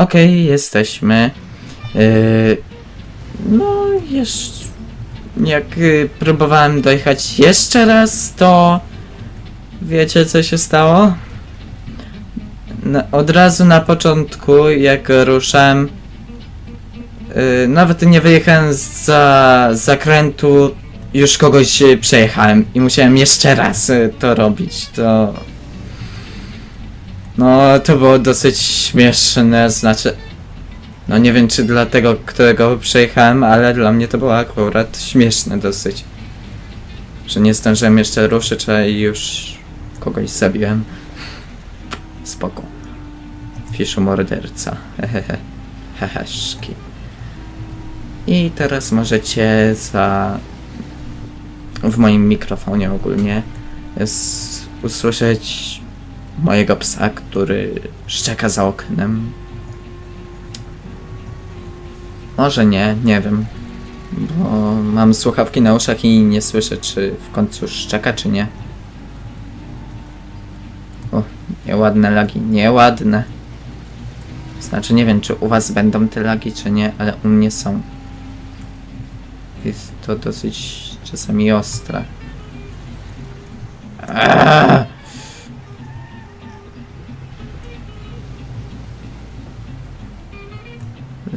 Okej, jesteśmy. Yy, no, jeszcze. Jak y, próbowałem dojechać jeszcze raz, to. Wiecie, co się stało? Na, od razu na początku, jak ruszałem. Yy, nawet nie wyjechałem za zakrętu, już kogoś przejechałem i musiałem jeszcze raz to robić. To. No, to było dosyć śmieszne, znaczy. No nie wiem czy dla tego, którego przejechałem, ale dla mnie to było akurat śmieszne dosyć. Że nie zdążyłem jeszcze ruszyć, a już kogoś zabiłem. Spoko. Fiszu morderca. Hehehe. Heheszki. I teraz możecie za... w moim mikrofonie ogólnie usłyszeć mojego psa, który szczeka za oknem. Może nie, nie wiem. Bo mam słuchawki na uszach i nie słyszę, czy w końcu szczeka, czy nie. O, nieładne lagi, nieładne. Znaczy, nie wiem, czy u was będą te lagi, czy nie, ale u mnie są. Jest to dosyć czasami ostre. Aaaa!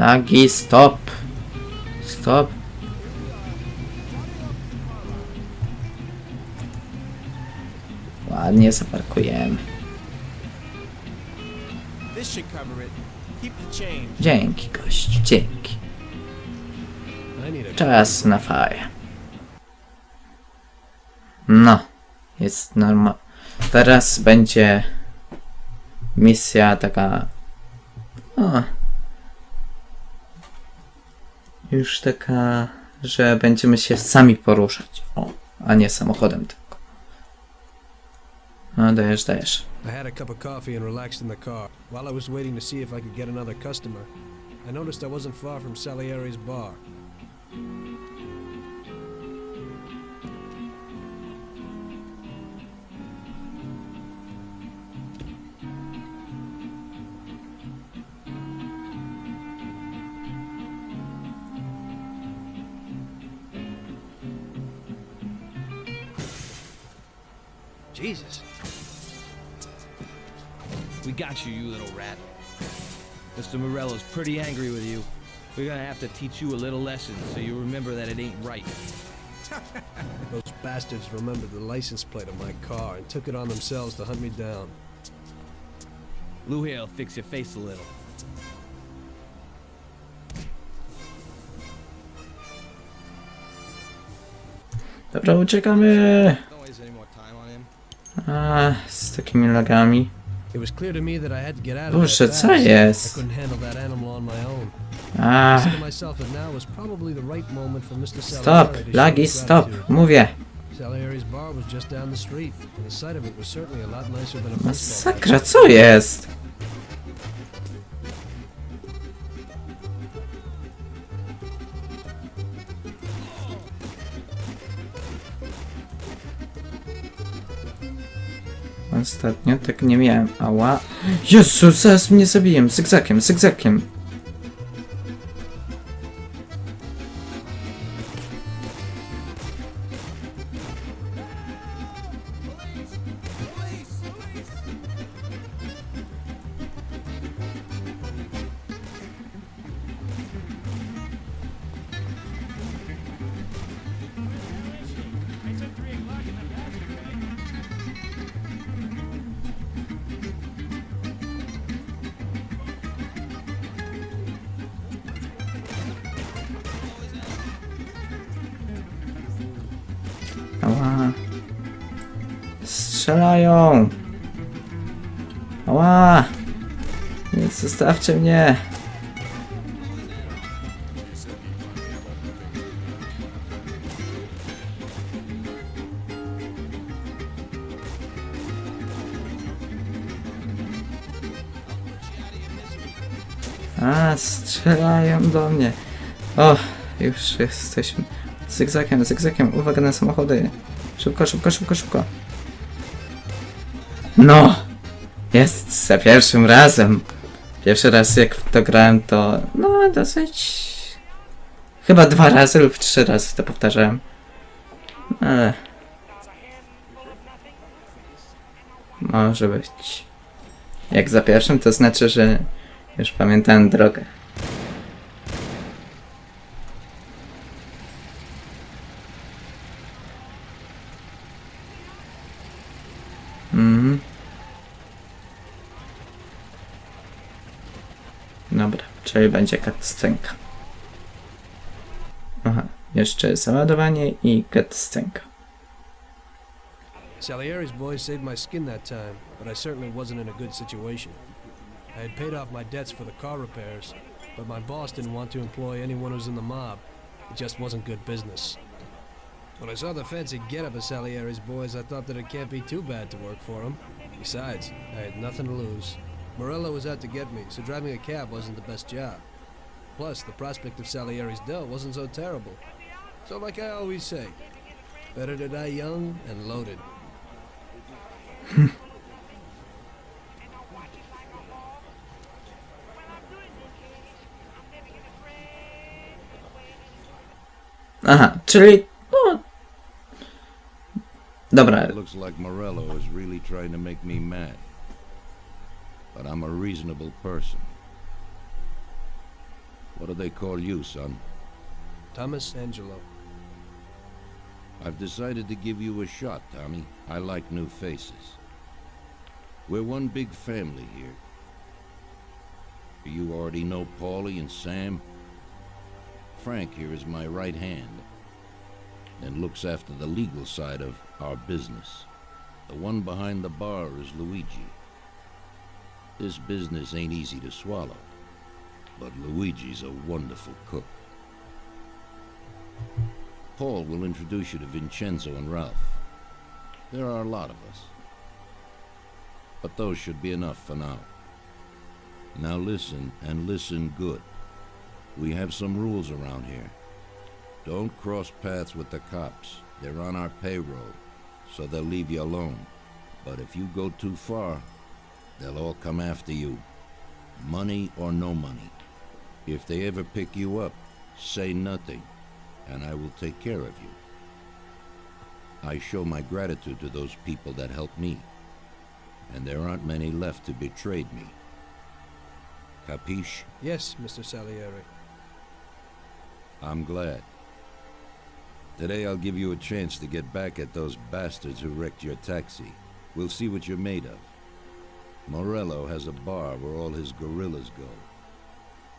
Lagi, stop. Stop. Ładnie zaparkujemy. Dzięki, gość, dzięki. Czas na faję. No, jest normal. Teraz będzie misja taka. O, już taka, że będziemy się sami poruszać. O, a nie samochodem tylko. No, dajesz, dajesz. I had a cup of coffee and relaxed in the car. While I was waiting to see if I could get another customer, I noticed I wasn't far from Salieri's bar. Jesus. We got you, you little rat. Mr. Morello's pretty angry with you. We're gonna have to teach you a little lesson so you remember that it ain't right. Those bastards remembered the license plate of my car and took it on themselves to hunt me down. Lou here'll fix your face a little. Dobra, uciekamy! A, z takimi lagami. Boże, co jest? A. Stop, lagi, stop, mówię. Masakra, co jest? Ostatnio tak nie miałem. Ała. Jezu, zaraz mnie zabiję. Zygzakiem, zygzakiem. Strzelają. Ała. Nie zostawcie mnie. A, strzelają do mnie. O, już jesteśmy. Zygzakiem, zygzakiem, uwaga na samochody. Szybko, szybko, szybko, szybko. No! Jest za pierwszym razem. Pierwszy raz jak to grałem, to no dosyć... Chyba dwa razy lub trzy razy to powtarzałem. Ale... Może być. Jak za pierwszym, to znaczy, że już pamiętałem drogę. Dobra, czyli będzie cutscenka. Aha, jeszcze załadowanie i cutscenka. Salieri's boys saved my skin that time, but I certainly wasn't in a good situation. I had paid off my debts for the car repairs, but my boss didn't want to employ anyone who's in the mob. It just wasn't good business. When I saw the fancy get-up of Salieri's boys, I thought that it can't be too bad to work for them. Besides, I had nothing to lose. Morello was out to get me, so driving a cab wasn't the best job. Plus, the prospect of Salieri's dough wasn't so terrible. So like I always say, better to die young and loaded. Aha, czyli... No... Dobra, It looks like Morello is really trying to make me mad. But I'm a reasonable person. What do they call you, son? Thomas Angelo. I've decided to give you a shot, Tommy. I like new faces. We're one big family here. You already know Paulie and Sam. Frank here is my right hand and looks after the legal side of our business. The one behind the bar is Luigi. This business ain't easy to swallow, but Luigi's a wonderful cook. Paul will introduce you to Vincenzo and Ralph. There are a lot of us. But those should be enough for now. Now listen, and listen good. We have some rules around here. Don't cross paths with the cops. They're on our payroll, so they'll leave you alone. But if you go too far, they'll all come after you. Money or no money. If they ever pick you up, say nothing, and I will take care of you. I show my gratitude to those people that helped me, and there aren't many left who betrayed me. Capiche? Yes, Mr. Salieri. I'm glad. Today I'll give you a chance to get back at those bastards who wrecked your taxi. We'll see what you're made of. Morello has a bar where all his gorillas go.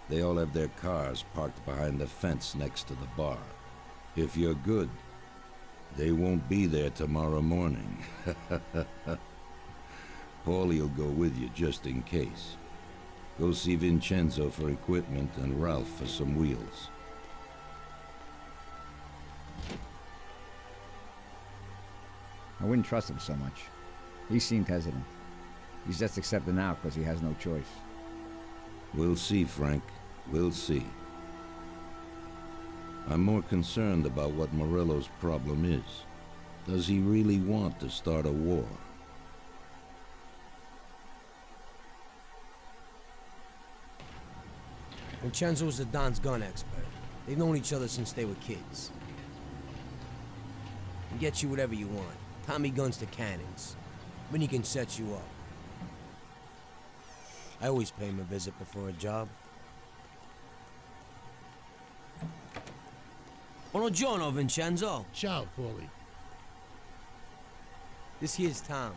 They all have their cars parked behind the fence next to the bar. If you're good, they won't be there tomorrow morning. Paulie'll go with you just in case. Go see Vincenzo for equipment and Ralph for some wheels. I wouldn't trust him so much. He seemed hesitant. He's just accepting now because he has no choice. We'll see, Frank. We'll see. I'm more concerned about what Morello's problem is. Does he really want to start a war? Vincenzo's the Don's gun expert. They've known each other since they were kids. Can get you whatever you want. Tommy guns to cannons. Then he can set you up. I always pay him a visit before a job. Buongiorno, Vincenzo. Ciao, Paulie. This here's Tom.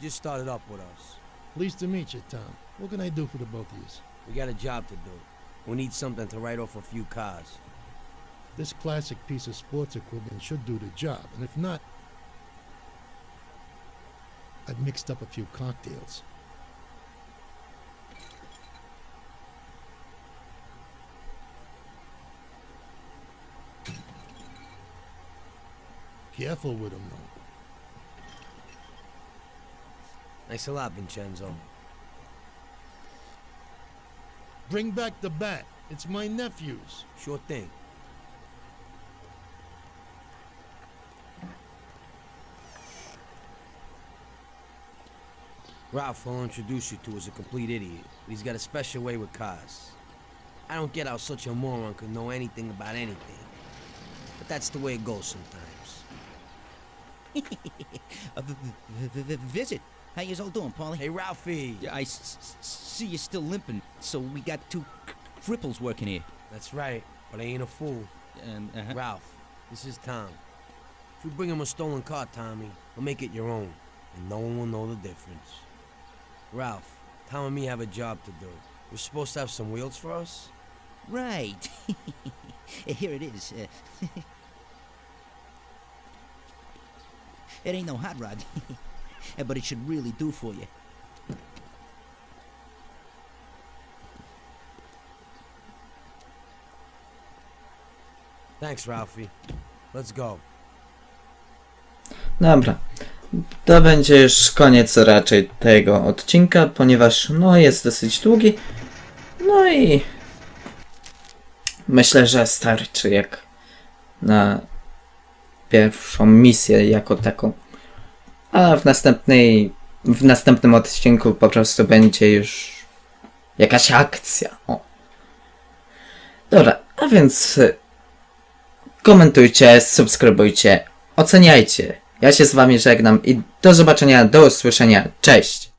Just started up with us. Pleased to meet you, Tom. What can I do for the both of you? We got a job to do. We need something to write off a few cars. This classic piece of sports equipment should do the job, and if not, I've mixed up a few cocktails. Careful with them, though. Thanks a lot, Vincenzo. Bring back the bat. It's my nephew's. Sure thing. Ralph, I'll introduce you to is a complete idiot, but he's got a special way with cars. I don't get how such a moron could know anything about anything. But that's the way it goes sometimes. A v- v- v- visit. How you all doing, Paulie? Hey, Ralphie! I s- see you're still limping, so we got two c- cripples working here. That's right, but I ain't a fool. And uh Ralph, this is Tom. If you bring him a stolen car, Tommy, I'll make it your own, and no one will know the difference. Ralph, Tom and me have a job to do. You're supposed to have some wheels for us? right. here it is. Uh, it ain't no hot rod, but it should really do for you. Thanks, Ralphie. Let's go. Dobra. To będzie już koniec raczej tego odcinka, ponieważ no jest dosyć długi. No i myślę, że starczy jak na pierwszą misję jako taką. A w następnej w następnym odcinku po prostu będzie już jakaś akcja. O. Dobra, a więc y, komentujcie, subskrybujcie, oceniajcie. Ja się z wami żegnam i do zobaczenia, do usłyszenia. Cześć!